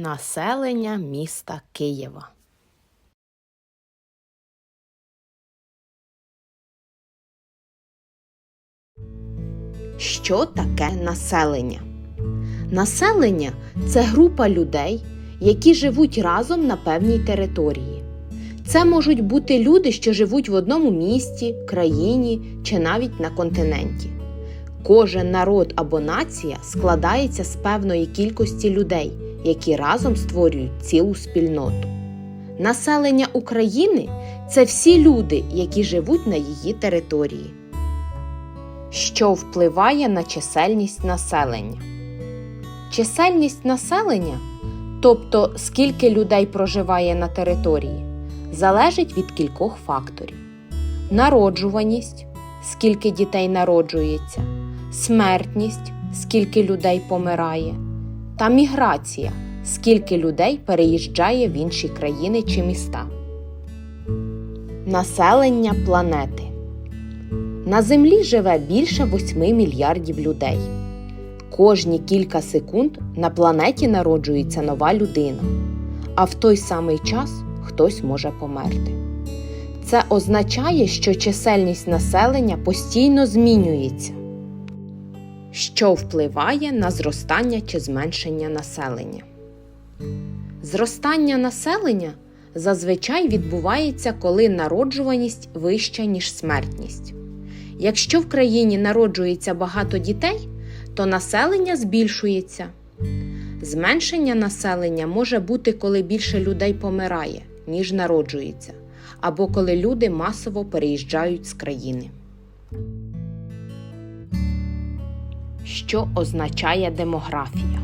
Населення міста Києва. Що таке населення? Населення це група людей, які живуть разом на певній території. Це можуть бути люди, що живуть в одному місті, країні чи навіть на континенті. Кожен народ або нація складається з певної кількості людей, які разом створюють цілу спільноту. Населення України це всі люди, які живуть на її території. Що впливає на чисельність населення? Чисельність населення, тобто скільки людей проживає на території, залежить від кількох факторів: народжуваність, скільки дітей народжується, смертність, скільки людей помирає, та міграція, скільки людей переїжджає в інші країни чи міста. Населення планети на Землі живе більше 8 мільярдів людей. Кожні кілька секунд на планеті народжується нова людина, а в той самий час хтось може померти. Це означає, що чисельність населення постійно змінюється, що впливає на зростання чи зменшення населення. Зростання населення зазвичай відбувається, коли народжуваність вища, ніж смертність. Якщо в країні народжується багато дітей, то населення збільшується. Зменшення населення може бути, коли більше людей помирає, ніж народжується, або коли люди масово переїжджають з країни. Що означає демографія?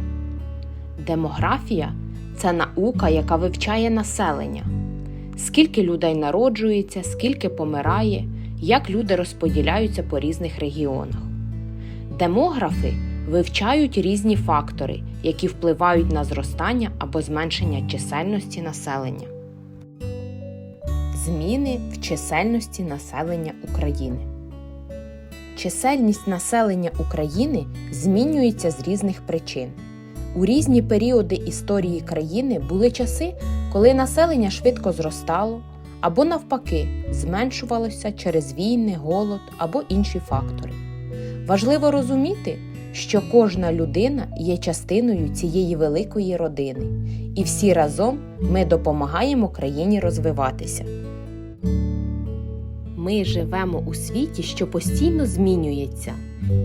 Демографія це наука, яка вивчає населення, скільки людей народжується, скільки помирає, як люди розподіляються по різних регіонах. Демографи вивчають різні фактори, які впливають на зростання або зменшення чисельності населення. Зміни в чисельності населення України. Чисельність населення України змінюється з різних причин. У різні періоди історії країни були часи, коли населення швидко зростало або, навпаки, зменшувалося через війни, голод або інші фактори. Важливо розуміти, що кожна людина є частиною цієї великої родини, і всі разом ми допомагаємо країні розвиватися. Ми живемо у світі, що постійно змінюється,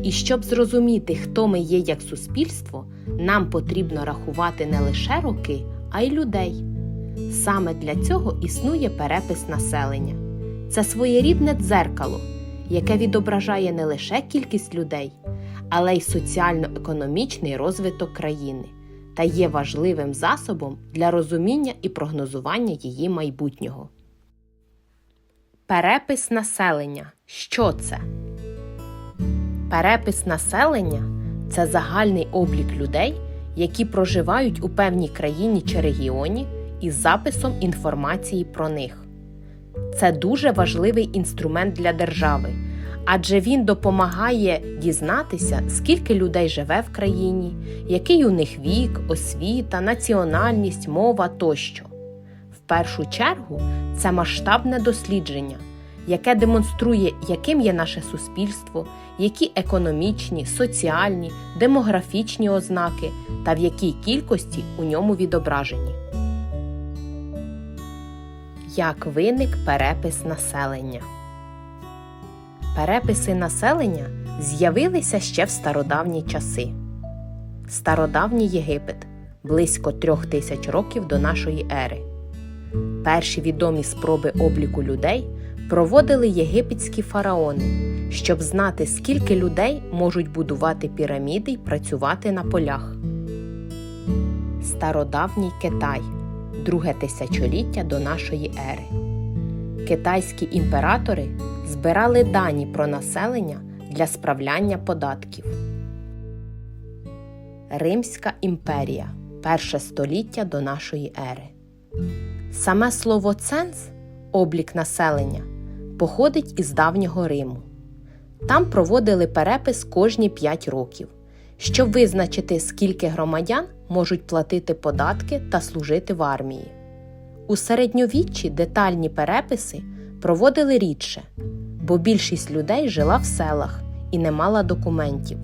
і щоб зрозуміти, хто ми є як суспільство, нам потрібно рахувати не лише роки, а й людей. Саме для цього існує перепис населення. Це своєрідне дзеркало, яке відображає не лише кількість людей, але й соціально-економічний розвиток країни та є важливим засобом для розуміння і прогнозування її майбутнього. Перепис населення. Що це? Перепис населення це загальний облік людей, які проживають у певній країні чи регіоні із записом інформації про них. Це дуже важливий інструмент для держави, адже він допомагає дізнатися, скільки людей живе в країні, який у них вік, освіта, національність, мова тощо. Першу чергу це масштабне дослідження, яке демонструє, яким є наше суспільство, які економічні, соціальні, демографічні ознаки та в якій кількості у ньому відображені. Як виник перепис населення? Переписи населення з'явилися ще в стародавні часи. Стародавній Єгипет близько трьох тисяч років до нашої ери. Перші відомі спроби обліку людей проводили єгипетські фараони, щоб знати, скільки людей можуть будувати піраміди й працювати на полях. Стародавній Китай друге тисячоліття до нашої ери. Китайські імператори збирали дані про населення для справляння податків. Римська імперія перше століття до нашої ери. Саме слово ценз облік населення походить із давнього Риму. Там проводили перепис кожні 5 років, щоб визначити, скільки громадян можуть платити податки та служити в армії. У середньовіччі детальні переписи проводили рідше, бо більшість людей жила в селах і не мала документів.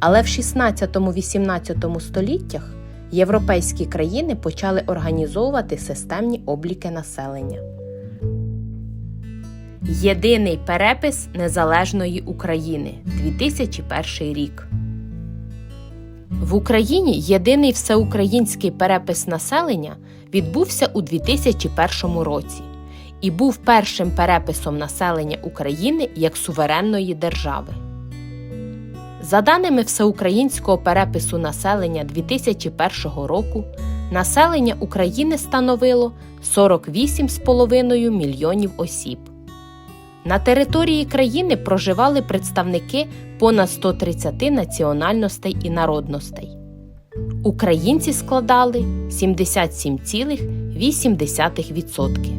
Але в 16-18 століттях європейські країни почали організовувати системні обліки населення. Єдиний перепис Незалежної України 2001 рік. В Україні єдиний всеукраїнський перепис населення відбувся у 2001 році і був першим переписом населення України як суверенної держави. За даними Всеукраїнського перепису населення 2001 року, населення України становило 48,5 мільйонів осіб. На території країни проживали представники понад 130 національностей і народностей. Українці складали 77,8%,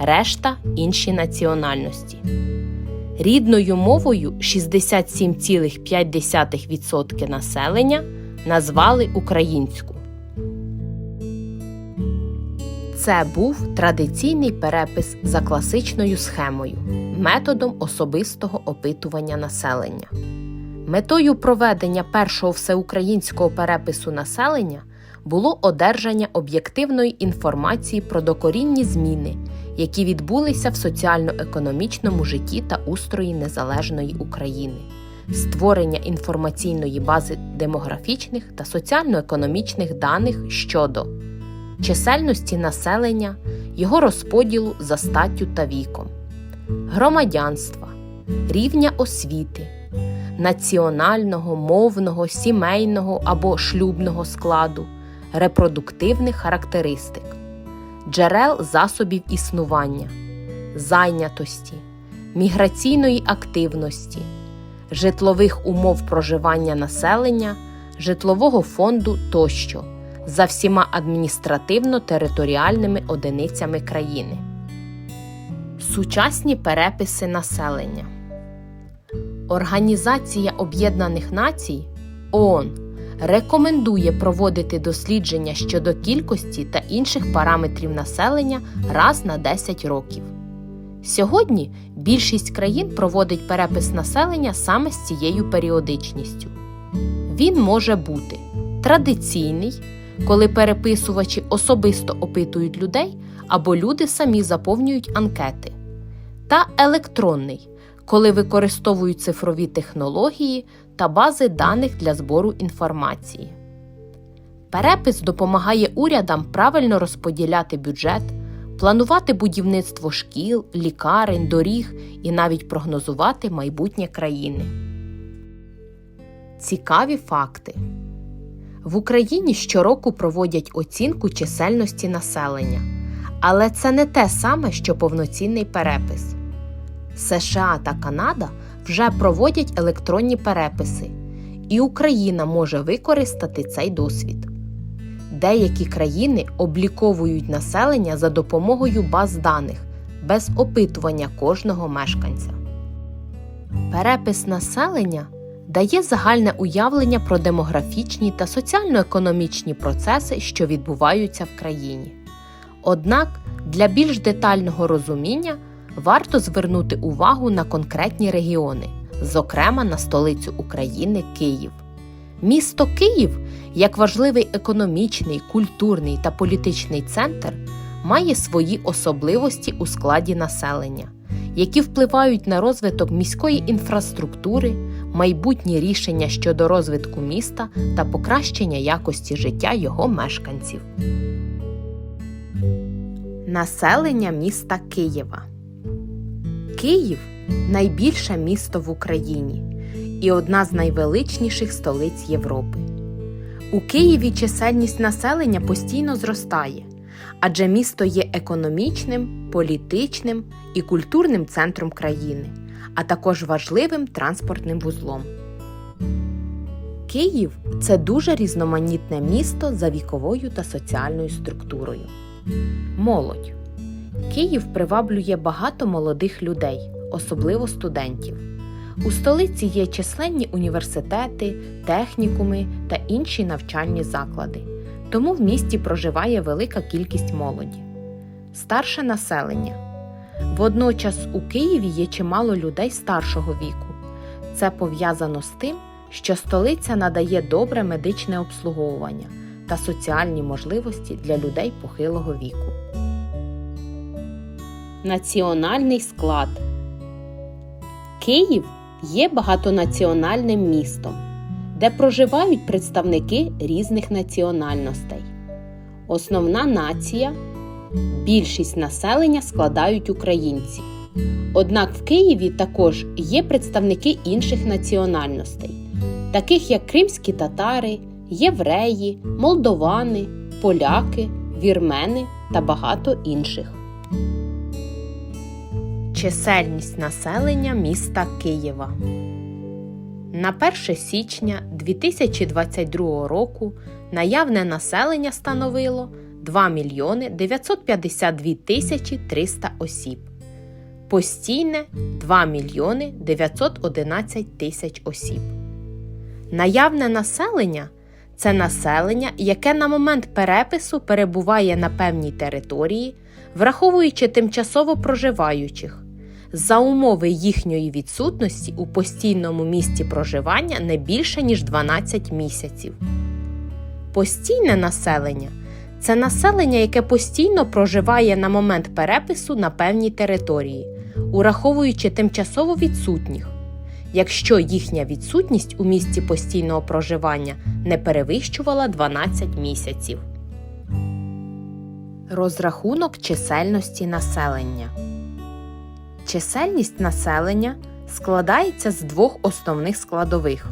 решта інші національності. Рідною мовою 67,5% населення назвали українську. Це був традиційний перепис за класичною схемою, методом особистого опитування населення. Метою проведення першого всеукраїнського перепису населення було одержання об'єктивної інформації про докорінні зміни, які відбулися в соціально-економічному житті та устрої незалежної України, створення інформаційної бази демографічних та соціально-економічних даних щодо чисельності населення, його розподілу за статтю та віком, громадянства, рівня освіти, національного, мовного, сімейного або шлюбного складу, репродуктивних характеристик, джерел засобів існування, зайнятості, міграційної активності, житлових умов проживання населення, житлового фонду тощо за всіма адміністративно-територіальними одиницями країни. Сучасні переписи населення. Організація Об'єднаних Націй ООН рекомендує проводити дослідження щодо кількості та інших параметрів населення раз на 10 років. Сьогодні більшість країн проводить перепис населення саме з цією періодичністю. Він може бути традиційний, коли переписувачі особисто опитують людей або люди самі заповнюють анкети, та електронний, коли використовують цифрові технології та бази даних для збору інформації. Перепис допомагає урядам правильно розподіляти бюджет, планувати будівництво шкіл, лікарень, доріг і навіть прогнозувати майбутнє країни. Цікаві факти. В Україні щороку проводять оцінку чисельності населення, але це не те саме, що повноцінний перепис. США та Канада вже проводять електронні переписи, і Україна може використати цей досвід. Деякі країни обліковують населення за допомогою баз даних без опитування кожного мешканця. Перепис населення дає загальне уявлення про демографічні та соціально-економічні процеси, що відбуваються в країні. Однак для більш детального розуміння варто звернути увагу на конкретні регіони, зокрема на столицю України Київ. Місто Київ, як важливий економічний, культурний та політичний центр, має свої особливості у складі населення, які впливають на розвиток міської інфраструктури, майбутні рішення щодо розвитку міста та покращення якості життя його мешканців. Населення міста Києва Київ найбільше місто в Україні і одна з найвеличніших столиць Європи. У Києві чисельність населення постійно зростає, адже місто є економічним, політичним і культурним центром країни, а також важливим транспортним вузлом. Київ це дуже різноманітне місто за віковою та соціальною структурою. Молодь. Київ приваблює багато молодих людей, особливо студентів. У столиці є численні університети, технікуми та інші навчальні заклади, тому в місті проживає велика кількість молоді. Старше населення. Водночас у Києві є чимало людей старшого віку. Це пов'язано з тим, що столиця надає добре медичне обслуговування та соціальні можливості для людей похилого віку. Національний склад Київ є багатонаціональним містом, де проживають представники різних національностей. Основна нація більшість населення складають українці. Однак в Києві також є представники інших національностей, таких як кримські татари, євреї, молдовани, поляки, вірмени та багато інших. Чисельність населення міста Києва на 1 січня 2022 року наявне населення становило 2 мільйони 952 тисячі 300 осіб. Постійне 2 мільйони 911 тисяч осіб. Наявне населення це населення, яке на момент перепису перебуває на певній території, враховуючи тимчасово проживаючих, за умови їхньої відсутності у постійному місці проживання не більше ніж 12 місяців. Постійне населення це населення, яке постійно проживає на момент перепису на певній території, ураховуючи тимчасово відсутніх, якщо їхня відсутність у місці постійного проживання не перевищувала 12 місяців. Розрахунок чисельності населення. Чисельність населення складається з двох основних складових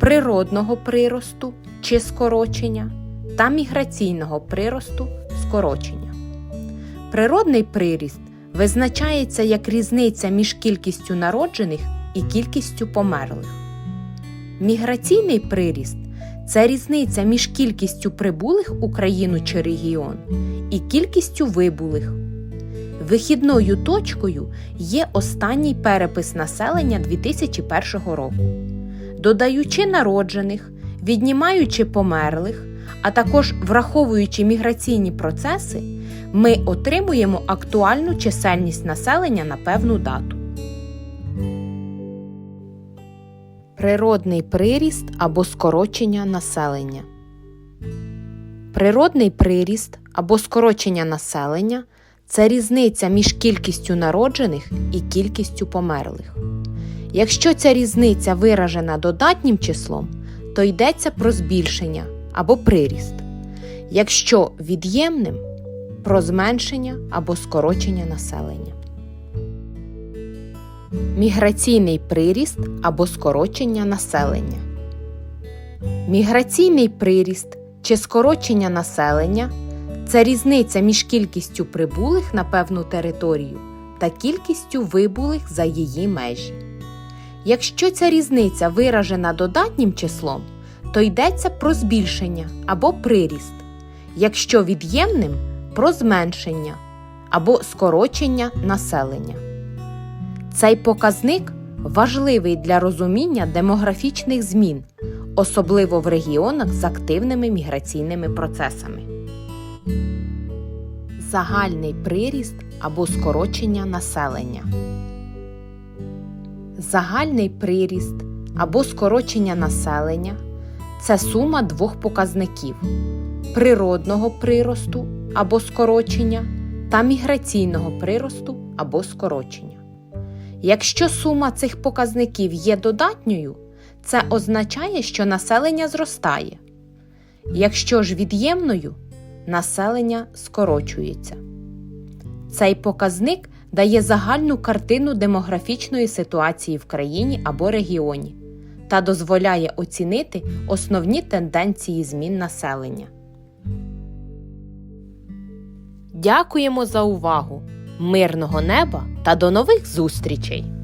природного приросту чи скорочення та міграційного приросту скорочення. Природний приріст визначається як різниця між кількістю народжених і кількістю померлих. Міграційний приріст це різниця між кількістю прибулих у країну чи регіон і кількістю вибулих. Вихідною точкою є останній перепис населення 2001 року. Додаючи народжених, віднімаючи померлих, а також враховуючи міграційні процеси, ми отримуємо актуальну чисельність населення на певну дату. Природний приріст або скорочення населення. Природний приріст або скорочення населення це різниця між кількістю народжених і кількістю померлих. Якщо ця різниця виражена додатнім числом, то йдеться про збільшення або приріст. Якщо від'ємним про зменшення або скорочення населення. Міграційний приріст або скорочення населення. Міграційний приріст чи скорочення населення це різниця між кількістю прибулих на певну територію та кількістю вибулих за її межі. Якщо ця різниця виражена додатнім числом, то йдеться про збільшення або приріст, якщо від'ємним про зменшення або скорочення населення. Цей показник важливий для розуміння демографічних змін, особливо в регіонах з активними міграційними процесами. Загальний приріст або скорочення населення. Загальний приріст або скорочення населення це сума двох показників природного приросту або скорочення та міграційного приросту або скорочення. Якщо сума цих показників є додатньою, це означає, що населення зростає. Якщо ж від'ємною, населення скорочується. Цей показник дає загальну картину демографічної ситуації в країні або регіоні та дозволяє оцінити основні тенденції змін населення. Дякуємо за увагу! Мирного неба та до нових зустрічей!